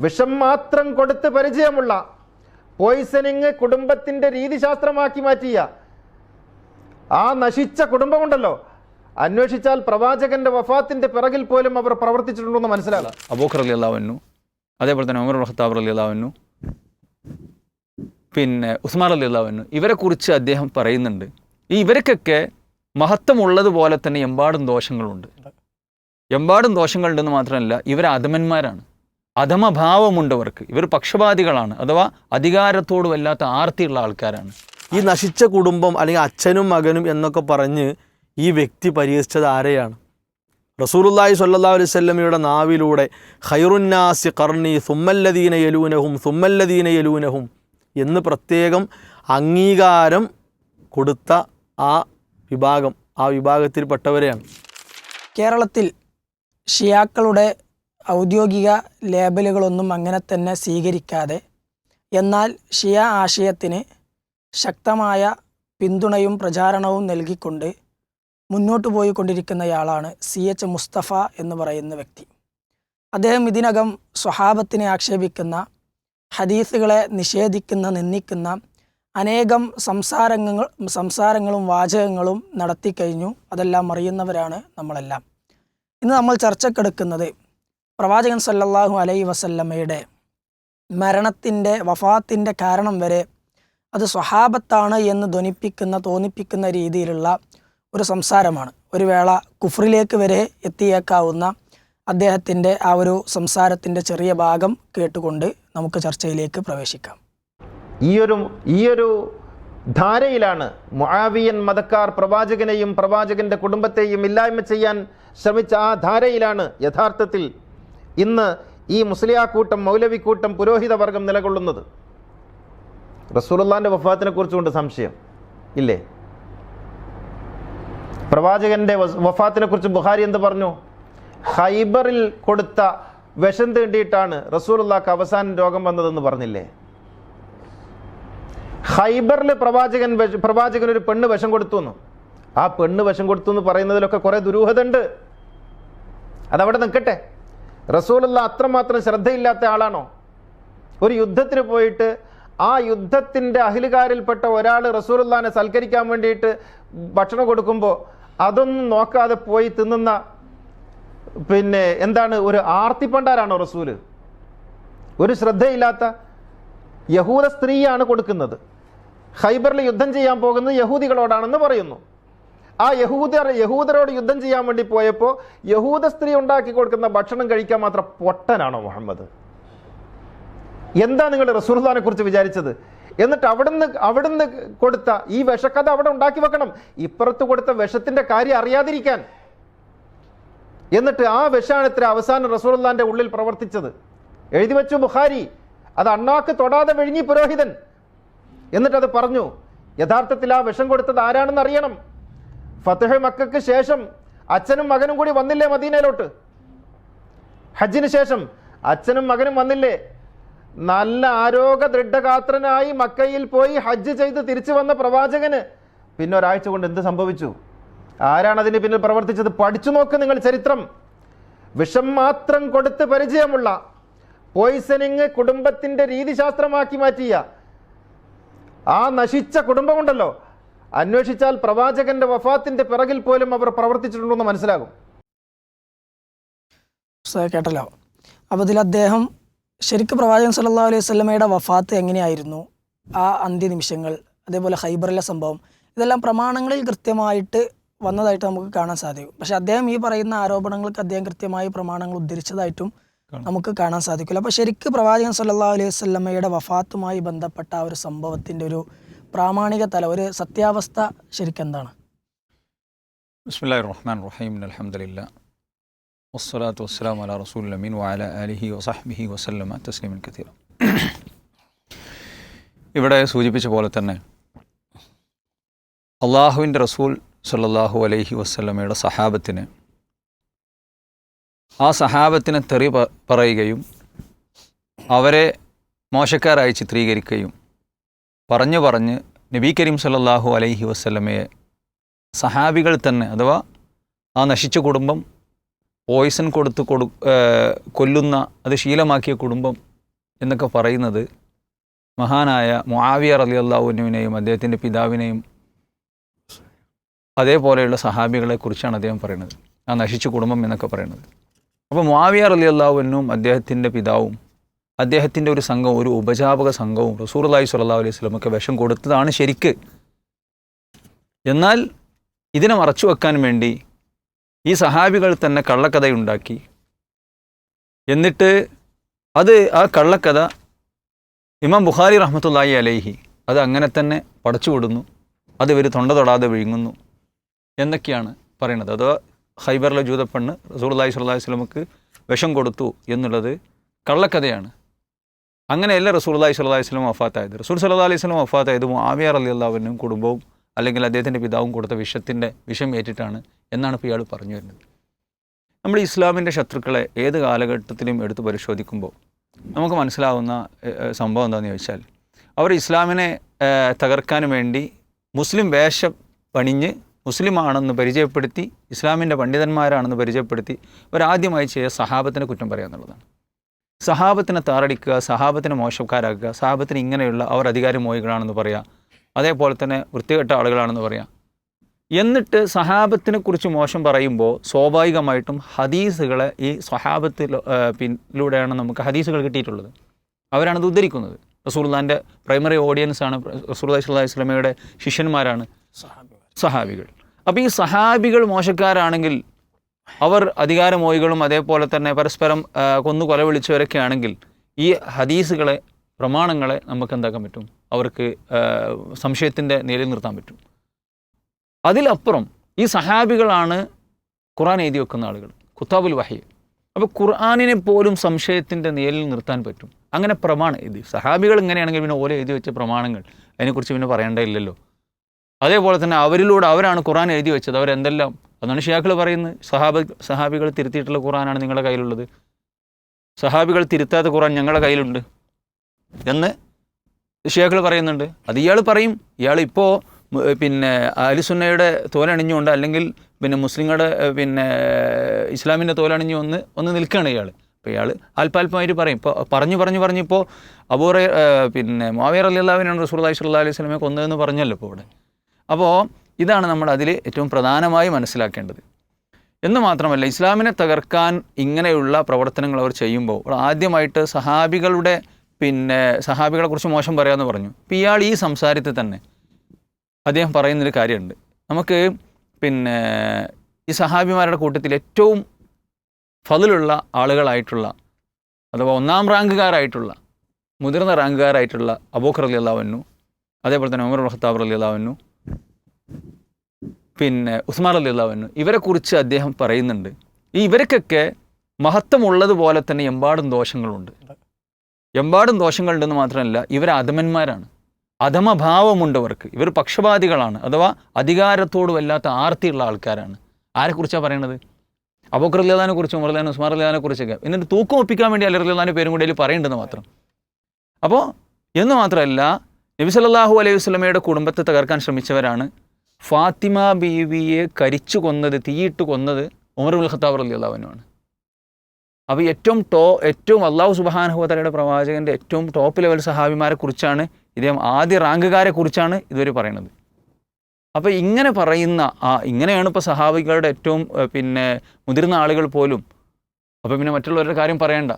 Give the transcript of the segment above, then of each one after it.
വിഷം മാത്രം കൊടുത്ത് പരിചയമുള്ള പോയിസണിങ് കുടുംബത്തിന്റെ രീതിശാസ്ത്രമാക്കി മാറ്റിയ ആ നശിച്ച കുടുംബമുണ്ടല്ലോ. അന്വേഷിച്ചാൽ പ്രവാചകന്റെ വഫാത്തിന്റെ പിറകിൽ പോലും അവർ പ്രവർത്തിച്ചിട്ടുണ്ടെന്ന് മനസ്സിലാകാം അബൂഖർ അലി അള്ളാവന്നു അതേപോലെ തന്നെ ഉമർ ഖത്താബ് അലി അള്ളാവന്നു പിന്നെ ഉസ്മാൻ അലി അള്ളാഹുന്നു ഇവരെക്കുറിച്ച് അദ്ദേഹം പറയുന്നുണ്ട്. ഈ ഇവർക്കൊക്കെ മഹത്വമുള്ളതുപോലെ തന്നെ എമ്പാടും ദോഷങ്ങളുണ്ട്. എമ്പാടും ദോഷങ്ങളുണ്ടെന്ന് മാത്രമല്ല ഇവർ അധമന്മാരാണ്. അധമഭാവമുണ്ട് അവർക്ക് ഇവർ പക്ഷപാതികളാണ് അഥവാ അധികാരത്തോട് വല്ലാത്ത ആർത്തിയുള്ള ആൾക്കാരാണ്. ഈ നശിച്ച കുടുംബം അല്ലെങ്കിൽ അച്ഛനും മകനും എന്നൊക്കെ പറഞ്ഞ് ഈ വ്യക്തി പരിഹസിച്ചത് ആരെയാണ്? റസൂലുല്ലാഹി സ്വല്ലല്ലാഹു അലൈഹി വസല്ലമയുടെ നാവിലൂടെ ഖൈറുന്നാസി കർണി സുമ്മല്ലദീന യലൂനഹും സുമ്മല്ലദീന യലൂനഹും എന്ന് പ്രത്യേകം അംഗീകാരം കൊടുത്ത ആ വിഭാഗം ആ വിഭാഗത്തിൽപ്പെട്ടവരെയാണ്. കേരളത്തിൽ ഷിയാക്കളുടെ ഔദ്യോഗിക ലേബലുകളൊന്നും അങ്ങനെ തന്നെ സ്വീകരിക്കാതെ എന്നാൽ ഷിയ ആശയത്തിന് ശക്തമായ പിന്തുണയും പ്രചാരണവും നൽകിക്കൊണ്ട് മുന്നോട്ട് പോയിക്കൊണ്ടിരിക്കുന്നയാളാണ് സി എച്ച് മുസ്തഫ എന്ന് പറയുന്ന വ്യക്തി. അദ്ദേഹം ഇതിനകം സ്വഹാബത്തിനെ ആക്ഷേപിക്കുന്ന ഹദീസുകളെ നിഷേധിക്കുന്ന നിന്ദിക്കുന്ന അനേകം സംസാരങ്ങൾ സംസാരങ്ങളും വാചകങ്ങളും നടത്തിക്കഴിഞ്ഞു. അതെല്ലാം അറിയുന്നവരാണ് നമ്മളെല്ലാം. ഇന്ന് നമ്മൾ ചർച്ചക്കെടുക്കുന്നത് പ്രവാചകൻ സല്ലല്ലാഹു അലൈ വസല്ലമ്മയുടെ മരണത്തിന്റെ വഫാത്തിന്റെ കാരണം വരെ അത് സ്വഹാബത്താണ് എന്ന് ധ്വനിപ്പിക്കുന്ന തോന്നിപ്പിക്കുന്ന രീതിയിലുള്ള ഒരു സംസാരമാണ്. ഒരു വേള കുഫ്രിലേക്ക് വരെ എത്തിയേക്കാവുന്ന അദ്ദേഹത്തിന്റെ ആ ഒരു സംസാരത്തിന്റെ ചെറിയ ഭാഗം കേട്ടുകൊണ്ട് നമുക്ക് ചർച്ചയിലേക്ക് പ്രവേശിക്കാം. ഈയൊരു ഈയൊരു ധാരയിലാണ് മുആവിയൻ മതക്കാർ പ്രവാചകനെയും പ്രവാചകന്റെ കുടുംബത്തെയും ഇല്ലായ്മ ചെയ്യാൻ ശ്രമിച്ച ആ ധാരയിലാണ് യഥാർത്ഥത്തിൽ ഇന്ന് ഈ മുസ്ലിയാക്കൂട്ടം മൗലവിക്കൂട്ടം പുരോഹിതവർഗം നിലകൊള്ളുന്നത്. റസൂലുള്ളാന്റെ വഫാത്തിനെ കുറിച്ചുകൊണ്ട് സംശയം. ഇല്ലേ? പ്രവാചകന്റെ വഫാത്തിനെ കുറിച്ച് ബുഹാരി എന്ത് പറഞ്ഞു? ഹൈബറിൽ കൊടുത്ത വിഷം തീണ്ടിയിട്ടാണ് റസൂലുള്ളാക്ക് അവസാനം രോഗം വന്നതെന്ന് പറഞ്ഞില്ലേ? ഹൈബറിൽ പ്രവാചകൻ പ്രവാചകൻ ഒരു പെണ്ണ് വിഷം കൊടുത്തു എന്ന് ആ പെണ്ണ് വിഷം കൊടുത്തു എന്ന് പറയുന്നതിലൊക്കെ കുറെ ദുരൂഹത ഉണ്ട് അതവിടെ നിൽക്കട്ടെ. റസൂലുള്ള അത്രമാത്രം ശ്രദ്ധയില്ലാത്ത ആളാണോ? ഒരു യുദ്ധത്തിന് പോയിട്ട് ആ യുദ്ധത്തിന്റെ അഹിലുകാരിൽപ്പെട്ട ഒരാൾ റസൂലുള്ളാനെ സൽക്കരിക്കാൻ വേണ്ടിയിട്ട് ഭക്ഷണം കൊടുക്കുമ്പോൾ അതൊന്നും നോക്കാതെ പോയി തിന്നുന്ന പിന്നെ എന്താണ് ഒരു ആർത്തിപ്പണ്ടാരാണോ റസൂൽ? ഒരു ശ്രദ്ധയില്ലാത്ത യഹൂദ സ്ത്രീയാണ് കൊടുക്കുന്നത്. ഹൈബറിൽ യുദ്ധം ചെയ്യാൻ പോകുന്നത് യഹൂദികളോടാണെന്ന് പറയുന്നു. ആ യഹൂദർ യഹൂദരോട് യുദ്ധം ചെയ്യാൻ വേണ്ടി പോയപ്പോൾ യഹൂദ സ്ത്രീ ഉണ്ടാക്കി കൊടുക്കുന്ന ഭക്ഷണം കഴിക്കാൻ മാത്രം പൊട്ടനാണോ മുഹമ്മദ്? എന്താ നിങ്ങൾ റസൂർദാനെ കുറിച്ച് വിചാരിച്ചത്? എന്നിട്ട് അവിടുന്ന് അവിടുന്ന് കൊടുത്ത ഈ വിഷക്കഥ അവിടെ ഉണ്ടാക്കി വെക്കണം. ഇപ്പുറത്ത് കൊടുത്ത വിഷത്തിന്റെ കാര്യം അറിയാതിരിക്കാൻ. എന്നിട്ട് ആ വിഷാണ് ഇത്ര അവസാനം റസൂർദാന്റെ ഉള്ളിൽ പ്രവർത്തിച്ചത്. എഴുതി വെച്ചു ബുഖാരി. അത് അണ്ണാക്ക് തൊടാതെ വിഴുങ്ങി പുരോഹിതൻ. എന്നിട്ട് അത് പറഞ്ഞു യഥാർത്ഥത്തിൽ ആ വിഷം കൊടുത്തത് ആരാണെന്ന് അറിയണം. ഫത്തഹ് മക്കൾക്ക് ശേഷം അച്ഛനും മകനും കൂടി വന്നില്ലേ മദീനയിലോട്ട്? ഹജ്ജിന് ശേഷം അച്ഛനും മകനും വന്നില്ലേ? നല്ല ആരോഗ്യ ദൃഢഗാത്രനായി മക്കയിൽ പോയി ഹജ്ജ് ചെയ്ത് തിരിച്ചു വന്ന പ്രവാചകന് പിന്നെ ഒരാഴ്ച കൊണ്ട് എന്ത് സംഭവിച്ചു? ആരാണ് അതിന് പിന്നിൽ പ്രവർത്തിച്ചത്? പഠിച്ചു നോക്ക് നിങ്ങൾ ചരിത്രം. വിഷം മാത്രം കൊടുത്ത് പരിചയമുള്ള പോയിസണിങ് കുടുംബത്തിന്റെ രീതിശാസ്ത്രമാക്കി മാറ്റിയ ആ നശിച്ച കുടുംബമുണ്ടല്ലോ. അന്വേഷിച്ചാൽ പ്രവാചകന്റെ വഫാത്തിന്റെ പിറകിൽ പോലും അവർ പ്രവർത്തിച്ചിട്ടുണ്ടെന്ന് മനസ്സിലാകും. കേട്ടല്ലോ. അപ്പോൾ ഇതിൽ അദ്ദേഹം ശരിക്കും പ്രവാചകൻ സല്ലാ അലൈഹി സ്വലമയുടെ വഫാത്ത് എങ്ങനെയായിരുന്നു? ആ അന്ത്യനിമിഷങ്ങൾ അതേപോലെ ഹൈബറിലെ സംഭവം ഇതെല്ലാം പ്രമാണങ്ങളിൽ കൃത്യമായിട്ട് വന്നതായിട്ട് നമുക്ക് കാണാൻ സാധിക്കും. പക്ഷെ അദ്ദേഹം ഈ പറയുന്ന ആരോപണങ്ങൾക്ക് അദ്ദേഹം കൃത്യമായി പ്രമാണങ്ങൾ ഉദ്ധരിച്ചതായിട്ടും നമുക്ക് കാണാൻ സാധിക്കില്ല. അപ്പോൾ ശരിക്കും പ്രവാചകൻ സല്ലാ അലൈഹി സ്വലമയുടെ വഫാത്തുമായി ബന്ധപ്പെട്ട ആ ഒരു സംഭവത്തിന്റെ ഒരു പ്രാമാണിക തല ഒരു സത്യാവസ്ഥ ശരിക്കെന്താണ്? റഹീം വസ്സലാത്തു ഇവിടെ സൂചിപ്പിച്ച പോലെ തന്നെ അള്ളാഹുവിന്റെ റസൂൽ സല്ലാഹു അലൈഹി വസ്ലമയുടെ സഹാബത്തിന് ആ സഹാബത്തിനെ തെറി പറയുകയും അവരെ മോശക്കാരായി ചിത്രീകരിക്കുകയും പറഞ്ഞു പറഞ്ഞ് നബി കരീം സല്ലല്ലാഹു അലൈഹി വസ്ലമയെ സഹാബികൾ തന്നെ അഥവാ ആ നശിച്ച കുടുംബം പോയിസൺ കൊടുത്ത് കൊടു കൊല്ലുന്ന അത് ശീലമാക്കിയ കുടുംബം എന്നൊക്കെ പറയുന്നത് മഹാനായ മുആവിയ റലി അള്ളാഹുവിനെയും അദ്ദേഹത്തിന്റെ പിതാവിനെയും അതേപോലെയുള്ള സഹാബികളെ കുറിച്ചാണ് അദ്ദേഹം പറയുന്നത്. ആ നശിച്ച കുടുംബം എന്നൊക്കെ പറയുന്നത്. അപ്പോൾ മുആവിയ റലി അള്ളാഹുവിനും അദ്ദേഹത്തിന്റെ പിതാവും അദ്ദേഹത്തിന്റെ ഒരു സംഘവും ഒരു ഉപജാപക സംഘവും റസൂർലായി സുല്ലാ അലൈഹി സ്വലമൊക്കെ വിഷം കൊടുത്തതാണ് ശരിക്ക്. എന്നാൽ ഇതിനെ മറച്ചു വെക്കാൻ വേണ്ടി ഈ സഹാബികൾ തന്നെ കള്ളക്കഥയുണ്ടാക്കി. എന്നിട്ട് അത് ആ കള്ളക്കഥ ഇമാം ബുഖാരി റഹ്മത്തുള്ളാഹി അലൈഹി അത് അങ്ങനെ തന്നെ പടച്ചു വിടുന്നു. അത് ഇവർ തൊണ്ട തൊടാതെ വിഴുങ്ങുന്നു എന്നൊക്കെയാണ് പറയുന്നത്. അത് ഹൈബറിലെ ജൂതപ്പെണ്ണ് റസൂർ സ്വല്ലല്ലാഹി സ്വലമുക്ക് വിഷം കൊടുത്തു എന്നുള്ളത് കള്ളക്കഥയാണ്. അങ്ങനെയല്ല റസൂൽ റസൂർലാഹി സ്വല്ലല്ലാഹി സ്വലം വഫാത്തായത്? റസൂൽ സല്ലാ അലൈഹി സ്വലം വഫാത്തായത് മാവിയാർ അലി അള്ളാഹുവിനും കുടുംബവും അല്ലെങ്കിൽ അദ്ദേഹത്തിന്റെ പിതാവും കൊടുത്ത വിഷത്തിന്റെ വിഷം ഏറ്റിട്ടാണ് എന്നാണ് ഇപ്പോൾ ഇയാൾ പറഞ്ഞു വരുന്നത്. നമ്മൾ ഇസ്ലാമിന്റെ ശത്രുക്കളെ ഏത് കാലഘട്ടത്തിലും എടുത്ത് പരിശോധിക്കുമ്പോൾ നമുക്ക് മനസ്സിലാവുന്ന സംഭവം എന്താണെന്ന് ചോദിച്ചാൽ അവർ ഇസ്ലാമിനെ തകർക്കാൻ വേണ്ടി മുസ്ലിം വേഷം പണിഞ്ഞ് മുസ്ലിമാണെന്ന് പരിചയപ്പെടുത്തി ഇസ്ലാമിന്റെ പണ്ഡിതന്മാരാണെന്ന് പരിചയപ്പെടുത്തി അവരാദ്യമായി ചെയ്ത സഹാബത്തിനെ കുറ്റം പറയുക എന്നുള്ളതാണ്. സഹാബത്തിനെ താറടിക്കുക സഹാബത്തിനെ മോശക്കാരാക്കുക സഹാബത്തിന് ഇങ്ങനെയുള്ള അവർ അധികാരമോഹികളാണെന്ന് പറയുക അതേപോലെ തന്നെ വൃത്തികെട്ട ആളുകളാണെന്ന് പറയാം. എന്നിട്ട് സഹാബത്തിനെ കുറിച്ച് മോശം പറയുമ്പോൾ സ്വാഭാവികമായിട്ടും ഹദീസുകളെ ഈ സ്വഹാബത്തിൽ പിന്നിലൂടെയാണ് നമുക്ക് ഹദീസുകൾ കിട്ടിയിട്ടുള്ളത്. അവരാണത് ഉദ്ധരിക്കുന്നത്. റസൂർദാന്റെ പ്രൈമറി ഓഡിയൻസ് ആണ് റസൂർദാ സ്വല്ലല്ലാഹി സ്വലമയുടെ ശിഷ്യന്മാരാണ് സഹാബികൾ. അപ്പോൾ ഈ സഹാബികൾ മോശക്കാരാണെങ്കിൽ അവർ അധികാരമോഹികളും അതേപോലെ തന്നെ പരസ്പരം കൊന്നു കൊല വിളിച്ചവരൊക്കെയാണെങ്കിൽ ഈ ഹദീസുകളെ പ്രമാണങ്ങളെ നമുക്ക് എന്താക്കാൻ പറ്റും? അവർക്ക് സംശയത്തിന്റെ നിലയിൽ നിർത്താൻ പറ്റും. അതിലപ്പുറം ഈ സഹാബികളാണ് ഖുറാൻ എഴുതി വെക്കുന്ന ആളുകൾ കുത്താബുൽ വഹി. അപ്പോൾ ഖുർആാനിനെ പോലും സംശയത്തിന്റെ നിഴലിൽ നിർത്താൻ പറ്റും. അങ്ങനെ പ്രമാണം ഇത് സഹാബികൾ ഇങ്ങനെയാണെങ്കിൽ പിന്നെ ഓല എഴുതി വെച്ച പ്രമാണങ്ങൾ അതിനെക്കുറിച്ച് പിന്നെ പറയേണ്ടതില്ലല്ലോ. അതേപോലെ തന്നെ അവരിലൂടെ അവരാണ് ഖുറാൻ എഴുതി വെച്ചത്. അവരെന്തെല്ലാം അതാണ് ഷിയാക്കൾ പറയുന്നത്. സഹാബ സഹാബികൾ തിരുത്തിയിട്ടുള്ള ഖുറാനാണ് നിങ്ങളുടെ കയ്യിലുള്ളത്. സഹാബികൾ തിരുത്താത്ത ഖുറാൻ ഞങ്ങളുടെ കയ്യിലുണ്ട് എന്ന് ഷിയാക്കൾ പറയുന്നുണ്ട്. അത് ഇയാൾ പറയും. ഇയാൾ ഇപ്പോൾ പിന്നെ അലിസുന്നയുടെ തോലണിഞ്ഞുകൊണ്ട് അല്ലെങ്കിൽ പിന്നെ മുസ്ലിങ്ങളുടെ പിന്നെ ഇസ്ലാമിന്റെ തോലണിഞ്ഞു ഒന്ന് ഒന്ന് നിൽക്കുകയാണ് ഇയാൾ അപ്പോൾ ഇയാൾ അല്പാൽപമായിട്ട് പറയും. ഇപ്പോൾ പറഞ്ഞു പറഞ്ഞു പറഞ്ഞിപ്പോൾ അബൂറെ പിന്നെ മാവിയർ അലി അള്ളാവിനാണ് റസൂൽ അലൈഹി അലൈഹി സ്വലമെ കൊന്നതെന്ന് പറഞ്ഞല്ലോ ഇപ്പോൾ ഇവിടെ. അപ്പോൾ ഇതാണ് നമ്മൾ അതിൽ ഏറ്റവും പ്രധാനമായി മനസ്സിലാക്കേണ്ടത്. എന്ന് മാത്രമല്ല ഇസ്ലാമിനെ തകർക്കാൻ ഇങ്ങനെയുള്ള പ്രവർത്തനങ്ങൾ അവർ ചെയ്യുമ്പോൾ ആദ്യമായിട്ട് സഹാബികളുടെ പിന്നെ സഹാബികളെ കുറിച്ച് മോശം പറയാമെന്ന് പറഞ്ഞു. ഇപ്പം ഇയാൾ ഈ സംസാരത്തിൽ തന്നെ അദ്ദേഹം പറയുന്നൊരു കാര്യമുണ്ട്. നമുക്ക് പിന്നെ ഈ സഹാബിമാരുടെ കൂട്ടത്തിൽ ഏറ്റവും ഫതിലുള്ള ആളുകളായിട്ടുള്ള അഥവാ ഒന്നാം റാങ്കുകാരായിട്ടുള്ള മുതിർന്ന റാങ്കുകാരായിട്ടുള്ള അബൂഖർ അലി അള്ളാവന്നു അതേപോലെ തന്നെ ഉമർ ഖത്താബ് അലി അള്ളാഹുന്നു പിന്നെ ഉസ്മാൻ അലി അള്ളാഹുന്നു ഇവരെക്കുറിച്ച് അദ്ദേഹം പറയുന്നുണ്ട്. ഈ ഇവർക്കൊക്കെ മഹത്വമുള്ളതുപോലെ തന്നെ എമ്പാടും ദോഷങ്ങളുണ്ട്. എമ്പാടും ദോഷങ്ങളുണ്ടെന്ന് മാത്രമല്ല ഇവർ അധമന്മാരാണ്. അധമഭാവമുണ്ട് അവർക്ക് ഇവർ പക്ഷപാതികളാണ് അഥവാ അധികാരത്തോട് വല്ലാത്ത ആർത്തിയുള്ള ആൾക്കാരാണ്. ആരെക്കുറിച്ചാണ് പറയണത്? അബൂക്കർ അലിയാനെ കുറിച്ചും ഉമർ അലിയാൻ ഉസ്മാർ അലിയാനെ കുറിച്ചൊക്കെ. എന്നിട്ട് തൂക്കം ഒപ്പിക്കാൻ വേണ്ടി അലി അലിയാന്റെ പേരും കൂടി അതിൽ പറയുന്നുണ്ടെന്ന് മാത്രം. അപ്പോൾ എന്ന് മാത്രമല്ല നബി സല്ലല്ലാഹു അലൈഹി വസല്ലമയുടെ കുടുംബത്തെ തകർക്കാൻ ശ്രമിച്ചവരാണ് ഫാത്തിമ ബീവിയെ കരിച്ചു കൊന്നത് തീയിട്ട് കൊന്നത് ഉമർ ഉൽ ഖത്താബ് അലി അള്ളാഹുവിനുമാണ് അപ്പോൾ ഏറ്റവും ടോ ഏറ്റവും അള്ളാഹു സുബാനഹുവതലയുടെ പ്രവാചകന്റെ ഏറ്റവും ടോപ്പ് ലെവൽ സഹാബിമാരെ കുറിച്ചാണ് ഇദ്ദേഹം ആദ്യ റാങ്കുകാരെ കുറിച്ചാണ് ഇതുവരെ പറയുന്നത് അപ്പോൾ ഇങ്ങനെ പറയുന്ന ആ ഇങ്ങനെയാണ് ഇപ്പോൾ സഹാബികളുടെ ഏറ്റവും പിന്നെ മുതിർന്ന ആളുകൾ പോലും അപ്പോൾ പിന്നെ മറ്റുള്ളവരുടെ കാര്യം പറയണ്ട.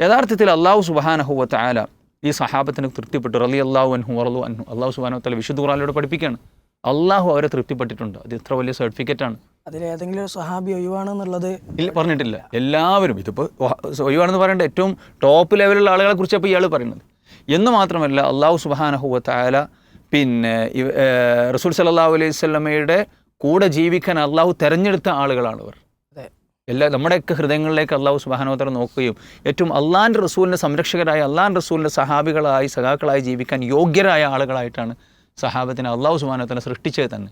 യഥാർത്ഥത്തിൽ അള്ളാഹു സുബാനഹുവ ആല ഈ സഹാബത്തിന് തൃപ്തിപ്പെട്ടു റലി അള്ളാഹു അൻഹു വറലു അൻഹു അള്ളാഹു സുബാനു തല വിശുദ്ധ ഖുറാനിലൂടെ പഠിപ്പിക്കുകയാണ്. അള്ളാഹു അവരെ തൃപ്തിപ്പെട്ടിട്ടുണ്ട്. അത് ഇത്ര വലിയ അതിൽ അതിലേതെങ്കിലും ഒരു സഹാബി ഒഴിവാണെന്നുള്ളത് ഇല്ല പറഞ്ഞിട്ടില്ല. എല്ലാവരും ഇതിപ്പോൾ ഒഴിവാണെന്ന് പറയേണ്ട ഏറ്റവും ടോപ്പ് ലെവലുള്ള ആളുകളെ കുറിച്ച് അപ്പോൾ ഇയാൾ പറയുന്നത്. എന്ന് മാത്രമല്ല അള്ളാഹു സുബാനഹുവത്തായ പിന്നെ റസൂൽ സല്ലല്ലാഹു അലൈഹി സ്വലമയുടെ കൂടെ ജീവിക്കാൻ അള്ളാഹു തിരഞ്ഞെടുത്ത ആളുകളാണ് ഇവർ. എല്ലാ നമ്മുടെയൊക്കെ ഹൃദയങ്ങളിലേക്ക് അള്ളാഹു സുബാനോത്തര നോക്കുകയും ഏറ്റവും അള്ളാന്റെ റസൂലിന്റെ സംരക്ഷകരായ അള്ളാൻ റസൂലിന്റെ സഹാബികളായി സഖാക്കളായി ജീവിക്കാൻ യോഗ്യരായ ആളുകളായിട്ടാണ് സഹാബത്തിനെ അള്ളാഹു സുബാനോത്തര സൃഷ്ടിച്ചത് തന്നെ.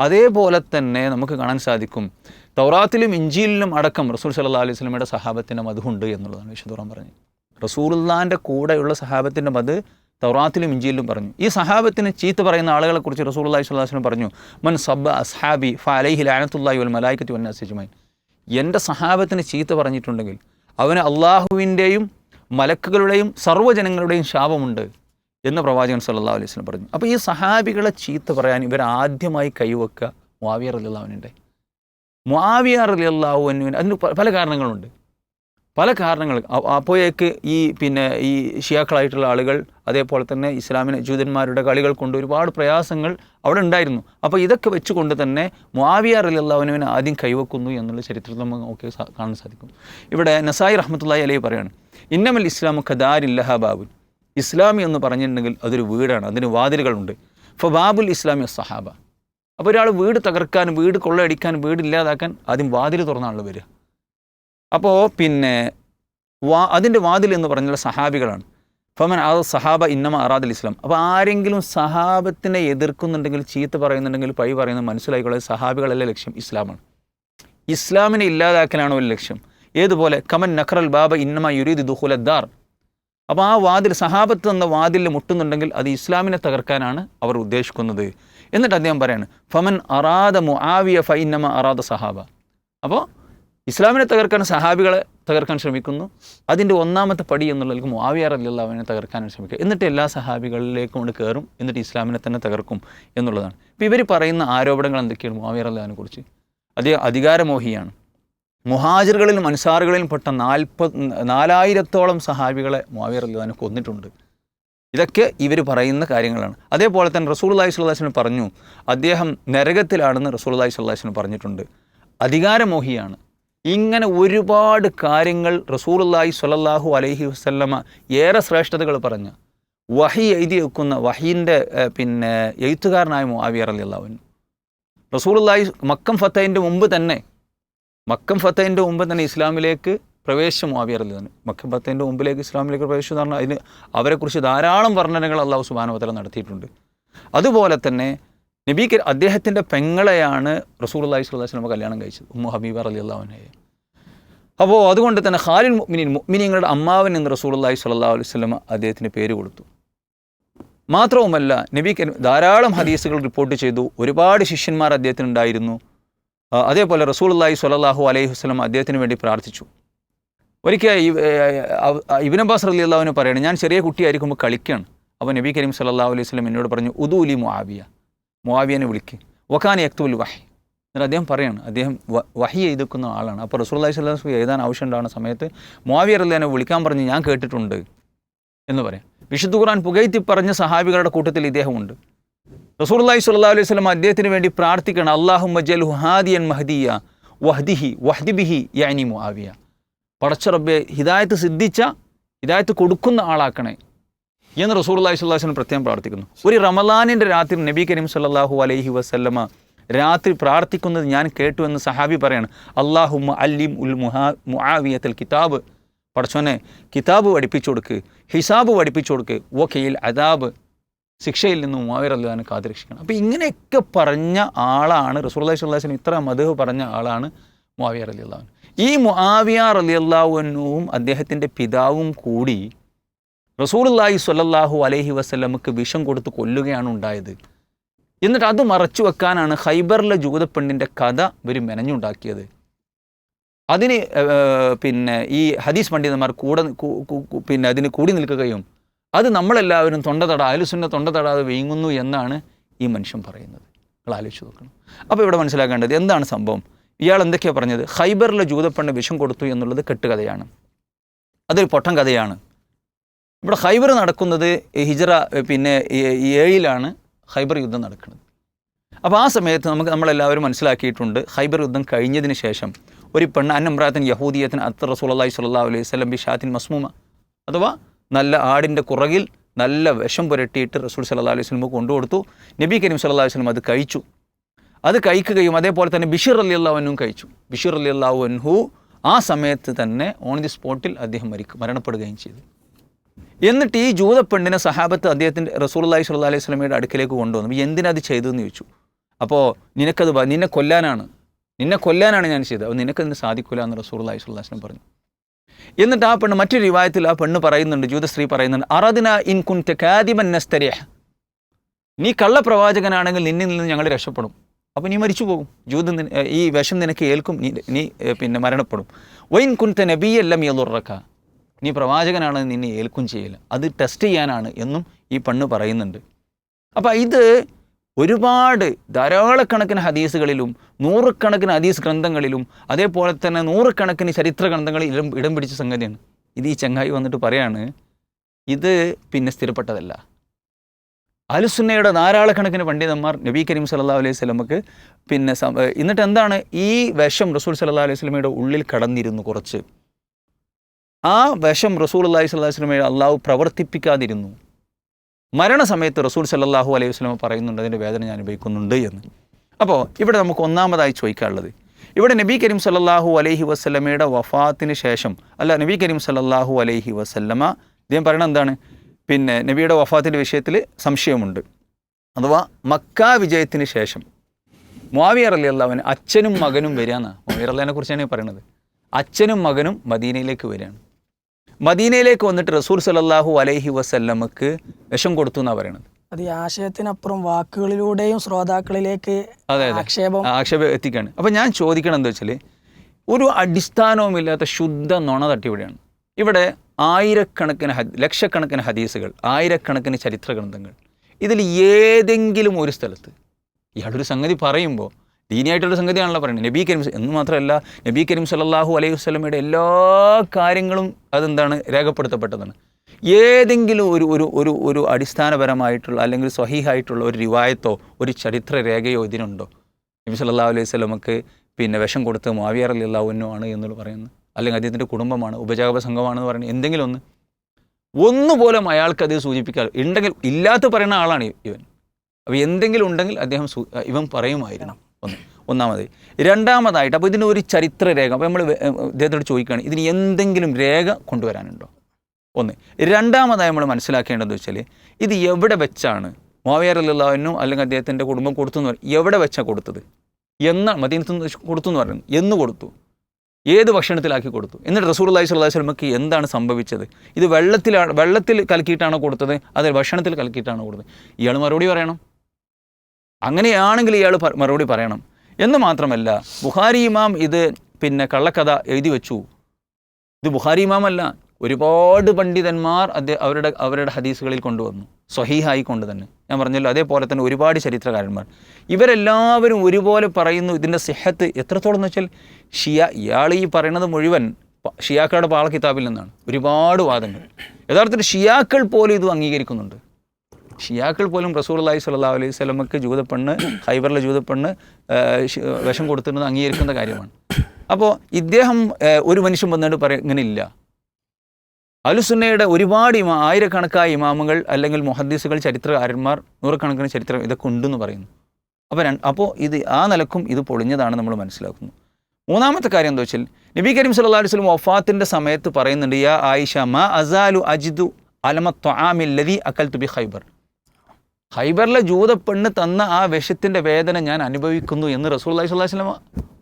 അതേപോലെ തന്നെ നമുക്ക് കാണാൻ സാധിക്കും തൗറാത്തിലും ഇഞ്ചിയിലും അടക്കം റസൂൽ സല്ലാ അലൈഹി സ്വലമയുടെ സഹാബത്തിന്റെ മധുണ്ട് എന്നുള്ളതാണ് വിശുദ്ധുറാൻ പറഞ്ഞത്. റസൂലുള്ളാന്റെ കൂടെയുള്ള സഹാബത്തിന്റെ മത് തൗറാത്തിലും ഇഞ്ചിയിലും പറഞ്ഞു. ഈ സഹാബത്തിന് ചീത്ത പറയുന്ന ആളുകളെ കുറിച്ച് റസൂൽ അള്ളഹി സ്വലാസ്ലം പറഞ്ഞു മൻ സബ് അസ്ഹാബി ഫ അലൈഹി ലാനത്തുല്ലാഹി വൽ മലായിക്കത്തി വന്നാസിജുമൈൻ എന്റെ സഹാബത്തിന് ചീത്ത പറഞ്ഞിട്ടുണ്ടെങ്കിൽ അവന് അള്ളാഹുവിന്റെയും മലക്കുകളുടെയും സർവജനങ്ങളുടെയും ശാപമുണ്ട്. എന്ന് പ്രവാചകൻ സല്ലാ അലൈഹി വസല്ലം പറഞ്ഞു. അപ്പോൾ ഈ സഹാബികളെ ചീത്ത പറയാൻ ഇവർ ആദ്യമായി കൈവെക്കുക മുആവിയ റളിയല്ലാഹുവിനുണ്ട് മുആവിയ റളിയല്ലാഹുവിന് അതിന് പല കാരണങ്ങളുണ്ട്. പല കാരണങ്ങൾ അപ്പോഴേക്ക് ഈ പിന്നെ ഈ ഷിയാക്കളായിട്ടുള്ള ആളുകൾ അതേപോലെ തന്നെ ഇസ്ലാമിന് ജൂതന്മാരുടെ കളികൾ കൊണ്ട് ഒരുപാട് പ്രയാസങ്ങൾ അവിടെ ഉണ്ടായിരുന്നു. അപ്പോൾ ഇതൊക്കെ വെച്ചുകൊണ്ട് തന്നെ മുആവിയ റളിയല്ലാഹുവിനെ ആദ്യം കൈവെക്കുന്നു എന്നുള്ള ചരിത്രം നമുക്ക് കാണാൻ സാധിക്കും. ഇവിടെ നസായി റഹ്മത്തുള്ളാഹി അലൈഹി പറയാണ് ഇന്നമൽ ഇസ്ലാം ഖദാരില്ലഹ ബാബുൽ ഇസ്ലാമി എന്ന് പറഞ്ഞിട്ടുണ്ടെങ്കിൽ അതൊരു വീടാണ് അതിന് വാതിലുകളുണ്ട്. അപ്പോൾ ബാബുൽ ഇസ്ലാമി സഹാബ. അപ്പോൾ ഒരാൾ വീട് തകർക്കാൻ വീട് കൊള്ളയടിക്കാൻ വീട് ഇല്ലാതാക്കാൻ ആദ്യം വാതിൽ തുറന്നാണല്ലോ വരിക. അപ്പോൾ പിന്നെ വാ അതിന്റെ വാതിൽ എന്ന് പറഞ്ഞുള്ള സഹാബികളാണ്. ഫമൻ ആ സഹാബ ഇന്നമ അറാദൽ ഇസ്ലാം. അപ്പോൾ ആരെങ്കിലും സഹാബത്തിനെ എതിർക്കുന്നുണ്ടെങ്കിൽ ചീത്ത പറയുന്നുണ്ടെങ്കിൽ പഴി പറയുന്ന മനസ്സിലായിക്കോളെ സഹാബികളല്ല ലക്ഷ്യം? ഇസ്ലാമാണ്. ഇസ്ലാമിനെ ഇല്ലാതാക്കലാണ് ഒരു ലക്ഷ്യം. ഏതുപോലെ? കമൻ നഖറൽ ബാബ ഇന്നമ യുരീദ് ദുഹുലദ്ദാർ അപ്പോൾ ആ വാതിൽ സഹാബത്ത് എന്ന വാതിലിൽ മുട്ടുന്നുണ്ടെങ്കിൽ അത് ഇസ്ലാമിനെ തകർക്കാനാണ് അവർ ഉദ്ദേശിക്കുന്നത്. എന്നിട്ട് അദ്ദേഹം പറയാണ് ഫമൻ അറാദ മുആവിയ ഫൈനമ അറാദ സഹാബ. അപ്പോൾ ഇസ്ലാമിനെ തകർക്കാൻ സഹാബികളെ തകർക്കാൻ ശ്രമിക്കുന്നു. അതിന്റെ ഒന്നാമത്തെ പടി എന്നുള്ളത് മുആവിയ അവനെ തകർക്കാനാണ് ശ്രമിക്കുക. എന്നിട്ട് എല്ലാ സഹാബികളിലേക്കും കൊണ്ട് കയറും എന്നിട്ട് ഇസ്ലാമിനെ തന്നെ തകർക്കും എന്നുള്ളതാണ്. ഇപ്പോൾ ഇവർ പറയുന്ന ആരോപണങ്ങൾ എന്തൊക്കെയാണ് മുആവിയ റളിയല്ലാഹുവിനെ കുറിച്ച്? അദ്ദേഹം അധികാരമോഹിയാണ്. മുഹാജിറുകളിലും അൻസാറുകളിലും പെട്ട നാൽപ്പത് നാലായിരത്തോളം സഹാബികളെ മുആവിയ റളിയല്ലാഹു കൊന്നിട്ടുണ്ട്. ഇതൊക്കെ ഇവർ പറയുന്ന കാര്യങ്ങളാണ്. അതേപോലെ തന്നെ റസൂൾ അള്ളഹി സ്വല്ലാസ്ലം പറഞ്ഞു അദ്ദേഹം നരകത്തിലാണെന്ന് റസൂൾ അള്ളഹി സ്വല്ലാസ്ലം പറഞ്ഞിട്ടുണ്ട്. അധികാരമോഹിയാണ്. ഇങ്ങനെ ഒരുപാട് കാര്യങ്ങൾ റസൂൾ അള്ളഹി സ്വല്ലല്ലാഹു അലഹി വസല്ലമ ഏറെ ശ്രേഷ്ഠതകൾ പറഞ്ഞു വഹി എഴുതി വെക്കുന്ന വഹീന്റെ പിന്നെ എഴുത്തുകാരനായ മുആവിയ റളിയല്ലാഹു റസൂൾ അള്ളഹി മക്കം ഫത്തഹിന്റെ മുമ്പ് തന്നെ മക്കം ഫത്തേന്റെ മുമ്പ് തന്നെ ഇസ്ലാമിലേക്ക് പ്രവേശിച്ച മുആവിയ തന്നെ മക്കം ഫത്തേന്റെ മുമ്പിലേക്ക് ഇസ്ലാമിലേക്ക് പ്രവേശിച്ചു എന്ന് പറഞ്ഞാൽ അതിന് അവരെക്കുറിച്ച് ധാരാളം വർണനകൾ അള്ളാഹു സുബാനുവതല നടത്തിയിട്ടുണ്ട്. അതുപോലെ തന്നെ നബി അദ്ദേഹത്തിന്റെ പെങ്ങളെയാണ് റസൂൽ അള്ളാഹി സ്വല്ലല്ലാഹു അലൈഹി വസല്ലം കല്യാണം കഴിച്ചത് ഉമ്മു ഹബീബ അലി അള്ളാഹുനെ അപ്പോൾ അതുകൊണ്ട് തന്നെ ഖാലിൽ മുഅ്മിനീൻ മുഅ്മിനീങ്ങളുടെ അമ്മാവൻ എന്ന് റസൂൽ അള്ളാഹി സ്വല്ലല്ലാഹു അലൈഹി വസല്ലം അദ്ദേഹത്തിന് പേര് കൊടുത്തു. മാത്രവുമല്ല നബി ധാരാളം ഹദീസുകൾ റിപ്പോർട്ട് ചെയ്തു ഒരുപാട് ശിഷ്യന്മാർ അദ്ദേഹത്തിന് ഉണ്ടായിരുന്നു ആ, അതേപോലെ റസൂൾ അള്ളാഹി സ്വല്ലല്ലാഹു അലൈഹി വസ്ലം അദ്ദേഹത്തിന് വേണ്ടി പ്രാർത്ഥിച്ചു. ഒരിക്കൽ ഇബിനബാസ് അലി റലി അള്ളാഹുവിനെ പറയണം ഞാൻ ചെറിയ കുട്ടിയായിരിക്കുമ്പോൾ കളിക്കുകയാണ് അപ്പോൾ നബി കരീം സല്ലല്ലാഹു അലൈഹി വസ്ലം എന്നോട് പറഞ്ഞു ഉദൂലി മുആവിയ മുആവിയനെ വിളിക്ക്. വഖാൻ യക്തുൽ വഹി. എന്നിട്ട് അദ്ദേഹം പറയാണ് അദ്ദേഹം വഹി എഴുതുക്കുന്ന ആളാണ്. അപ്പോൾ റസൂൽ അള്ളഹി വസല്ലം എഴുതാൻ ആവശ്യമുണ്ടാകുന്ന സമയത്ത് മുആവിയ റളിയനെ വിളിക്കാൻ പറഞ്ഞ് ഞാൻ കേട്ടിട്ടുണ്ട് എന്ന് പറയാം. വിശുദ്ധ ഖുർആൻ പുകഴ്ത്തി പറഞ്ഞ സഹാബികളുടെ കൂട്ടത്തിൽ ഇദ്ദേഹമുണ്ട്. റസൂൽ അള്ളഹി അലൈഹി സ്വലം അദ്ദേഹത്തിന് വേണ്ടി പ്രാർത്ഥിക്കണം. അള്ളാഹു മജൽ ഹാദിയൻ മഹദിയ വഹ്ദിഹി വഹ്ദിബിഹി യാനി മുആവിയ. പടച്ച റബ്ബെ ഹിദായത്ത് സിദ്ധിച്ച ഹിദായത്ത് കൊടുക്കുന്ന ആളാക്കണേ എന്ന് റസൂൽ അള്ളഹി സ്വല്ലാസ്ലം പ്രത്യേകം പ്രാർത്ഥിക്കുന്നു. ഒരു റമലാനിന്റെ രാത്രി നബി കരീം സല്ലാഹു അലൈഹി വസല്ലമ രാത്രി പ്രാർത്ഥിക്കുന്നത് ഞാൻ കേട്ടു എന്ന് സഹാബി പറയാണ്. അള്ളാഹു അല്ലിം ഉൽ മുഹാ മുആവിയത്തൽ കിതാബ്. പടച്ചോനെ കിതാബ് പഠിപ്പിച്ചു കൊടുക്ക് ഹിസാബ് പഠിപ്പിച്ചു കൊടുക്ക് ഓക്കെയിൽ അദാബ്. ശിക്ഷയിൽ നിന്ന് മുആവിർ അല്ലാഹനെ കാത്തുരക്ഷിക്കണം. അപ്പോൾ ഇങ്ങനെയൊക്കെ പറഞ്ഞ ആളാണ് റസൂൽ അള്ളഹി സ്വല്ലാസ്ലം ഇത്ര മധുഹ് പറഞ്ഞ ആളാണ് മുആവിയ അലി അള്ളാഹു ഈ മുആവിയ അലി അള്ളാഹുവിനും അദ്ദേഹത്തിന്റെ പിതാവും കൂടി റസൂലുള്ളാഹി സ്വല്ലല്ലാഹു അലൈഹി വസല്ലമക്ക് വിഷം കൊടുത്ത് കൊല്ലുകയാണ് ഉണ്ടായത്. എന്നിട്ട് അത് മറച്ചു വെക്കാനാണ് ഹൈബറിലെ ജൂതപ്പെണ്ണിന്റെ കഥ ഇവർ മെനഞ്ഞുണ്ടാക്കിയത്. അതിന് പിന്നെ ഈ ഹദീസ് പണ്ഡിതന്മാർ കൂടെ പിന്നെ അതിന് കൂടി നിൽക്കുകയും അത് നമ്മളെല്ലാവരും തൊണ്ട തട തൊണ്ടതടാതെ തൊണ്ട തടാതെ വീങ്ങുന്നു എന്നാണ് ഈ മനുഷ്യൻ പറയുന്നത്. നിങ്ങൾ ആലോചിച്ച് നോക്കണം. അപ്പോൾ ഇവിടെ മനസ്സിലാക്കേണ്ടത് എന്താണ് സംഭവം? ഇയാൾ എന്തൊക്കെയാണ് പറഞ്ഞത്? ഹൈബറിലെ ജൂതപ്പണ്ണ് വിഷം കൊടുത്തു എന്നുള്ളത് കെട്ടുകഥയാണ്. അതൊരു പൊട്ടൻ കഥയാണ്. ഇവിടെ ഹൈബർ നടക്കുന്നത് ഹിജറ പിന്നെ ഏഴിലാണ് ഹൈബർ യുദ്ധം നടക്കുന്നത്. അപ്പോൾ ആ സമയത്ത് നമുക്ക് നമ്മളെല്ലാവരും മനസ്സിലാക്കിയിട്ടുണ്ട് ഹൈബർ യുദ്ധം കഴിഞ്ഞതിന് ശേഷം ഒരു പെണ്ണ് അന്നമ്രാത്തൻ യഹൂദിയത്തിന് അത്ര റസൂലി സ്വല്ലാ അലൈഹി സ്വലം ബി ഷാത്തിൻ മസ്മൂമ അഥവാ നല്ല ആടിന്റെ കുറകിൽ നല്ല വിഷം പുരട്ടിയിട്ട് റസൂൽ സല്ലാ അലൈഹി സ്വലമ് കൊണ്ടുകൊടുത്തു. നബി കരീം സല്ലാ അലൈഹി സ്വലം അത് കഴിച്ചു. അത് കഴിക്കുകയും അതേപോലെ തന്നെ ബിഷീർ അലി അള്ളാഹുനും കഴിച്ചു. ബിഷീർ അലി അള്ളാഹുൻഹു ആ സമയത്ത് തന്നെ ഓൺ ദി സ്പോട്ടിൽ അദ്ദേഹം മരിക്കും മരണപ്പെടുകയും ചെയ്തു. എന്നിട്ട് ഈ ജൂതപ്പെണ്ണിനെ സഹാബത്ത് അദ്ദേഹത്തിന്റെ റസൂൽ സ്വല്ലാ അലൈഹി സ്വലമയുടെ അടുക്കിലേക്ക് കൊണ്ടുവന്നു. എന്തിനത് ചെയ്തതെന്ന് ചോദിച്ചു. അപ്പോൾ നിനക്കത് നിന്നെ കൊല്ലാനാണ്. നിന്നെ കൊല്ലാനാണ് ഞാൻ ചെയ്തത്. അപ്പോൾ നിനക്കതിന് സാധിക്കില്ല എന്ന് റസൂൽ അലൈഹി സ്വല്ലാ വസ്ലം പറഞ്ഞു. എന്നിട്ട് ആ പെണ്ണ് മറ്റൊരു വിവാഹത്തിൽ ആ പെണ്ണ് പറയുന്നുണ്ട് ജൂതസ്ത്രീ പറയുന്നുണ്ട് അറദിന ഇൻ കുൻ കാദിമൻ നസ്തരേഹ്. നീ കള്ളപ്രവാചകനാണെങ്കിൽ നിന്നിൽ നിന്ന് ഞങ്ങൾ രക്ഷപ്പെടും. അപ്പോൾ നീ മരിച്ചു പോകും. ജൂത ഈ വിഷം നിനക്ക് ഏൽക്കും. നീ നീ പിന്നെ മരണപ്പെടും. വൈൻ കുൻത നബിയെല്ലാം യലുറക്ക നീ പ്രവാചകനാണ് നിന്നെ ഏൽക്കും ചെയ്യില്ല അത് ടെസ്റ്റ് ചെയ്യാനാണ് എന്നും ഈ പെണ്ണ് പറയുന്നുണ്ട്. അപ്പോൾ ഇത് ഒരുപാട് ധാരാളക്കണക്കിന് ഹദീസുകളിലും നൂറുകണക്കിന് ഹദീസ് ഗ്രന്ഥങ്ങളിലും അതേപോലെ തന്നെ നൂറുകണക്കിന് ചരിത്ര ഗ്രന്ഥങ്ങളിൽ ഇടം ഇടം പിടിച്ച സംഗതിയാണ്. ഇത് ഈ ചങ്ങായി വന്നിട്ട് പറയാണ് ഇത് പിന്നെ സ്ഥിരപ്പെട്ടതല്ല. അലുസുന്നയുടെ ധാരാളക്കണക്കിന് പണ്ഡിതന്മാർ നബി കരീം സല്ലാ അലൈഹി സ്വലമക്ക് പിന്നെ എന്നിട്ട് എന്താണ് ഈ വിഷം റസൂൽ സല്ലാ അലൈഹി സ്വലമയുടെ ഉള്ളിൽ കടന്നിരുന്നു കുറച്ച്. ആ വിഷം റസൂൽ അള്ളാഹി സ്വല്ലാ വസ്ലമയുടെ അള്ളാഹു പ്രവർത്തിപ്പിക്കാതിരുന്നു. മരണസമയത്ത് റസൂൽ സല്ലാഹു അലൈഹി വസ്ലമ പറയുന്നുണ്ട് അതിന്റെ വേദന ഞാൻ അനുഭവിക്കുന്നുണ്ട് എന്ന്. അപ്പോൾ ഇവിടെ നമുക്ക് ഒന്നാമതായി ചോദിക്കാനുള്ളത് ഇവിടെ നബി കരീം സല്ലാഹു അലൈഹി വസ്ലമയുടെ വഫാത്തിന് ശേഷം അല്ല നബി കരീം സല്ലാഹു അലൈഹി വസ്ലമ ഇദ്ദേഹം പറയണത് എന്താണ്? പിന്നെ നബിയുടെ വഫാത്തിന്റെ വിഷയത്തിൽ സംശയമുണ്ട്. അഥവാ മക്ക വിജയത്തിന് ശേഷം മുവാവിയർ അലി അള്ളാഹുവിന് അച്ഛനും മകനും വരികയെന്നാണ് മുവാവിയർ അള്ളഹാനെ കുറിച്ചാണ് ഈ പറയുന്നത്. അച്ഛനും മകനും മദീനയിലേക്ക് വരികയാണ്. മദീനയിലേക്ക് വന്നിട്ട് റസൂൽ സലല്ലാഹു അലൈഹി വസല്ലമക്ക് വിഷം കൊടുത്തു എന്നാണ് പറയണത്. അത് ഈ ആശയത്തിനപ്പുറം വാക്കുകളിലൂടെയും ശ്രോതാക്കളിലേക്ക് അതെ അതെ. ആക്ഷേപം ആക്ഷേപം എത്തിക്കാണ്. അപ്പം ഞാൻ ചോദിക്കണം എന്താ വെച്ചാൽ ഒരു അടിസ്ഥാനവുമില്ലാത്ത ശുദ്ധ നുണ തട്ടിവിടെയാണ് ഇവിടെ ആയിരക്കണക്കിന് ഹദ് ലക്ഷക്കണക്കിന് ഹദീസുകൾ ആയിരക്കണക്കിന് ചരിത്ര ഗ്രന്ഥങ്ങൾ ഇതിൽ ഏതെങ്കിലും ഒരു സ്ഥലത്ത് ഇയാളൊരു സംഗതി പറയുമ്പോൾ ദീനിയായിട്ടൊരു സംഗതിയാണല്ലോ പറയുന്നത്. നബി കരീം എന്ന് മാത്രമല്ല നബി കരീം സല്ലല്ലാഹു അലൈഹി വസ്ലമയുടെ എല്ലാ കാര്യങ്ങളും അതെന്താണ്? രേഖപ്പെടുത്തപ്പെട്ടതാണ്. ഏതെങ്കിലും ഒരു ഒരു ഒരു ഒരു അടിസ്ഥാനപരമായിട്ടുള്ള അല്ലെങ്കിൽ സ്വഹീഹായിട്ടുള്ള ഒരു രിവായത്തോ ഒരു ചരിത്ര രേഖയോ ഇതിനുണ്ടോ? നബി സല്ലല്ലാഹു അലൈഹി വസല്ലമക്ക് പിന്നെ വിഷം കൊടുത്ത് മാവിയർ അലി അള്ളാഹുവിനോ ആണ് എന്ന് പറയുന്നത്. അല്ലെങ്കിൽ അദ്ദേഹത്തിന്റെ കുടുംബമാണ് ഉപജാപ സംഘമാണെന്ന് പറയുന്നത്. എന്തെങ്കിലും ഒന്ന്. ഒന്നുപോലും അയാൾക്ക് അത് സൂചിപ്പിക്കാറ് ഉണ്ടെങ്കിൽ ഇല്ലാത്ത പറയുന്ന ആളാണ് ഇവൻ. അപ്പോൾ എന്തെങ്കിലും ഉണ്ടെങ്കിൽ അദ്ദേഹം ഇവൻ പറയുമായിരുന്നു. ഒന്ന്. ഒന്നാമത് രണ്ടാമതായിട്ട് അപ്പോൾ ഇതിന് ഒരു ചരിത്രരേഖ അപ്പോൾ നമ്മൾ അദ്ദേഹത്തോട് ചോദിക്കുകയാണ് ഇതിന് എന്തെങ്കിലും രേഖ കൊണ്ടുവരാനുണ്ടോ? ഒന്ന്. രണ്ടാമതായി നമ്മൾ മനസ്സിലാക്കേണ്ടത് വെച്ചാൽ ഇത് എവിടെ വെച്ചാണ് മോവിയർ അല്ലാവിനും അല്ലെങ്കിൽ അദ്ദേഹത്തിന്റെ കുടുംബം കൊടുത്തു എന്ന് പറയും എവിടെ വെച്ചാണ് കൊടുത്തത്? എന്ന മദീനത്ത് കൊടുത്തു എന്ന് പറയുന്നത്. എന്ന് കൊടുത്തു? ഏത് ഭക്ഷണത്തിലാക്കി കൊടുത്തു? എന്നിട്ട് റസൂർ അള്ളഹി സ്വല്ലാ സ്വലമക്ക് എന്താണ് സംഭവിച്ചത്? ഇത് വെള്ളത്തിലാണ് വെള്ളത്തിൽ കലക്കിയിട്ടാണോ കൊടുത്തത്? അതെ ഭക്ഷണത്തിൽ കലക്കിയിട്ടാണോ കൊടുത്തത്? ഇയാൾ മറുപടി പറയണം. അങ്ങനെയാണെങ്കിൽ ഇയാൾ മറുപടി പറയണം. എന്ന് മാത്രമല്ല ബുഹാരി ഇമാം ഇത് പിന്നെ കള്ളക്കഥ എഴുതി വെച്ചു. ഇത് ബുഹാരി ഇമാം അല്ല ഒരുപാട് പണ്ഡിതന്മാർ അദ്ദേഹം അവരുടെ അവരുടെ ഹദീസുകളിൽ കൊണ്ടുവന്നു. സ്വഹീഹായി കൊണ്ട് തന്നെ. ഞാൻ പറഞ്ഞല്ലോ അതേപോലെ തന്നെ ഒരുപാട് ചരിത്രകാരന്മാർ. ഇവരെല്ലാവരും ഒരുപോലെ പറയുന്നു ഇതിന്റെ സിഹത്ത് എത്രത്തോളം എന്ന് വെച്ചാൽ ഷിയ ഇയാൾ ഈ പറയണത് മുഴുവൻ ഷിയാക്കളുടെ പാള കിതാബിൽ നിന്നാണ്. ഒരുപാട് വാദങ്ങൾ. യഥാർത്ഥത്തിൽ ഷിയാക്കൾ പോലും ഇത് അംഗീകരിക്കുന്നുണ്ട്. ഷിയാക്കൾ പോലും റസൂൽ അള്ളഹി സ്വല്ലാ അലൈഹി സ്വലമക്ക് ജൂതപ്പെണ്ണ് ഹൈബറിലെ ജൂതപ്പെണ്ണ് വിഷം കൊടുത്തിരുന്നത് അംഗീകരിക്കുന്ന കാര്യമാണ്. അപ്പോൾ ഇദ്ദേഹം ഒരു മനുഷ്യൻ വന്നിട്ട് പറയും ഇങ്ങനെ ഇല്ല അലുസുന്നയുടെ ഒരുപാട് ഇമാ ആയിരക്കണക്കായ ഇമാമുകൾ അല്ലെങ്കിൽ മുഹദ്ദീസുകൾ ചരിത്രകാരന്മാർ നൂറുകണക്കിന് ചരിത്രം ഇതൊക്കെ ഉണ്ടെന്ന് പറയുന്നു. അപ്പോൾ അപ്പോൾ ഇത് ആ നിലക്കും ഇത് പൊളിഞ്ഞതാണ് നമ്മൾ മനസ്സിലാക്കുന്നു. മൂന്നാമത്തെ കാര്യം എന്താ വെച്ചാൽ നബി കരീം സല്ലാ അലൈഹി വസല്ലം വഫാത്തിന്റെ സമയത്ത് പറയുന്നുണ്ട് യാ ആയിഷ മാ അസാലു അജിദു അലമ അക്കൽ തുബി ബി ഖൈബർ ജൂത പെണ്ണ് തന്ന ആ വിഷത്തിന്റെ വേദന ഞാൻ അനുഭവിക്കുന്നു എന്ന് റസൂൽ അലൈഹി സ്വല്ലാഹു വസ്ലം